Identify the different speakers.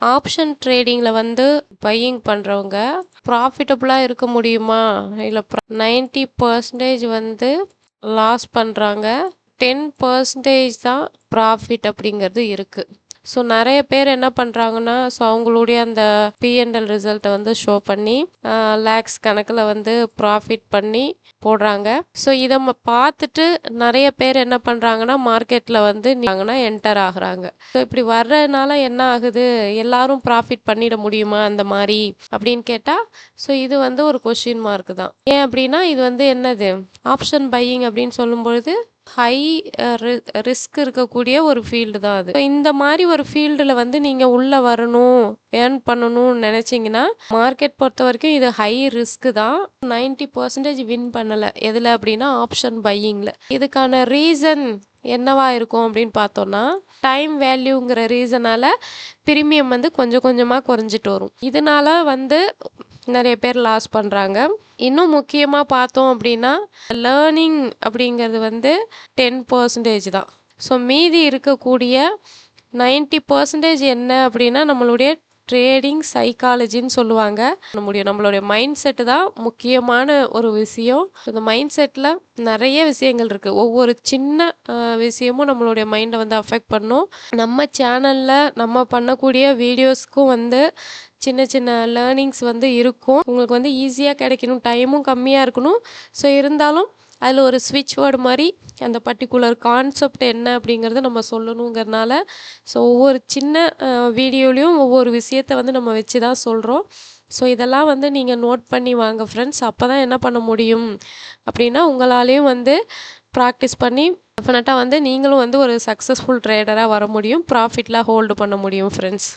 Speaker 1: Option ட்ரேடிங்கில் வந்து buying பண்ணுறவங்க ப்ராஃபிட்டபுளாக இருக்க முடியுமா? இல்லை நைன்ட்டி பர்சன்டேஜ் வந்து லாஸ் பண்ணுறாங்க டென் பர்சன்டேஜ் தான் ப்ராஃபிட் அப்படிங்கிறது இருக்குது ஸோ நிறைய பேர் என்ன பண்ணுறாங்கன்னா ஸோ அவங்களுடைய அந்த பிஎன்எல் ரிசல்ட்டை வந்து ஷோ பண்ணி லேக்ஸ் கணக்கில் வந்து ப்ராஃபிட் பண்ணி போடுறாங்க. ஸோ இதை ம- பார்த்துட்டு நிறைய பேர் என்ன பண்ணுறாங்கன்னா மார்க்கெட்டில் வந்து என்டர் ஆகுறாங்க. ஸோ இப்படி வர்றதுனால என்ன ஆகுது? எல்லாரும் ப்ராஃபிட் பண்ணிட முடியுமா அந்த மாதிரி அப்படின்னு கேட்டால் ஸோ இது வந்து ஒரு கொஷின் மார்க் தான். ஏன் அப்படின்னா இது வந்து என்னது? ஆப்ஷன் பையிங் அப்படின்னு சொல்லும்பொழுது ஹை ரிஸ்க் uh, uh, இருக்கக்கூடிய ஒரு ஃபீல்டு தான் அது. இந்த மாதிரி ஒரு ஃபீல்டில் வந்து நீங்கள் உள்ளே வரணும் ஏர்ன் பண்ணணும்னு நினச்சிங்கன்னா மார்க்கெட் பொறுத்த வரைக்கும் இது ஹை ரிஸ்க் தான். நைன்டி பர்சன்டேஜ் வின் பண்ணலை. எதில் அப்படின்னா ஆப்ஷன் பையிங்கில் இதுக்கான ரீசன் என்னவா இருக்கும் அப்படின்னு பார்த்தோம்னா டைம் வேல்யூங்கிற ரீசனால பிரீமியம் வந்து கொஞ்சம் கொஞ்சமாக குறைஞ்சிட்டு வரும். இதனால வந்து நிறைய பேர் லாஸ் பண்ணுறாங்க இன்னும் முக்கியமாக பார்த்தோம் அப்படின்னா லேர்னிங் அப்படிங்கிறது வந்து டென் பர்சன்டேஜ் தான். ஸோ மீதி இருக்கக்கூடிய நைன்ட்டி பர்சன்டேஜ் என்ன அப்படின்னா நம்மளுடைய ட்ரேடிங் சைக்காலஜின்னு சொல்லுவாங்க. நம்முடைய நம்மளுடைய மைண்ட் செட்டு தான் முக்கியமான ஒரு விஷயம். இந்த மைண்ட் செட்டில் நிறைய விஷயங்கள் இருக்குது ஒவ்வொரு சின்ன விஷயமும் நம்மளுடைய மைண்டை வந்து அஃபெக்ட் பண்ணும். நம்ம சேனலில் நம்ம பண்ணக்கூடிய வீடியோஸ்க்கும் வந்து சின்ன சின்ன லேர்னிங்ஸ் வந்து இருக்கும். உங்களுக்கு வந்து ஈஸியாக கிடைக்கணும். டைமும் கம்மியாக இருக்கணும். ஸோ இருந்தாலும் அதில் ஒரு ஸ்விட்ச் வேர்டு மாதிரி அந்த பர்டிகுலர் கான்செப்ட் என்ன அப்படிங்கிறத நம்ம சொல்லணுங்கிறனால ஸோ ஒவ்வொரு சின்ன வீடியோலையும் ஒவ்வொரு விஷயத்தை வந்து நம்ம வச்சு தான் சொல்கிறோம் ஸோ இதெல்லாம் வந்து நீங்கள் நோட் பண்ணி வாங்க ஃப்ரெண்ட்ஸ் அப்போ தான் என்ன பண்ண முடியும்? அப்படின்னா உங்களாலேயும் வந்து ப்ராக்டிஸ் பண்ணி டெஃபினட்டாக வந்து நீங்களும் வந்து ஒரு சக்ஸஸ்ஃபுல் ட்ரேடராக வர முடியும். ப்ராஃபிட்லாம் ஹோல்டு பண்ண முடியும் ஃப்ரெண்ட்ஸ்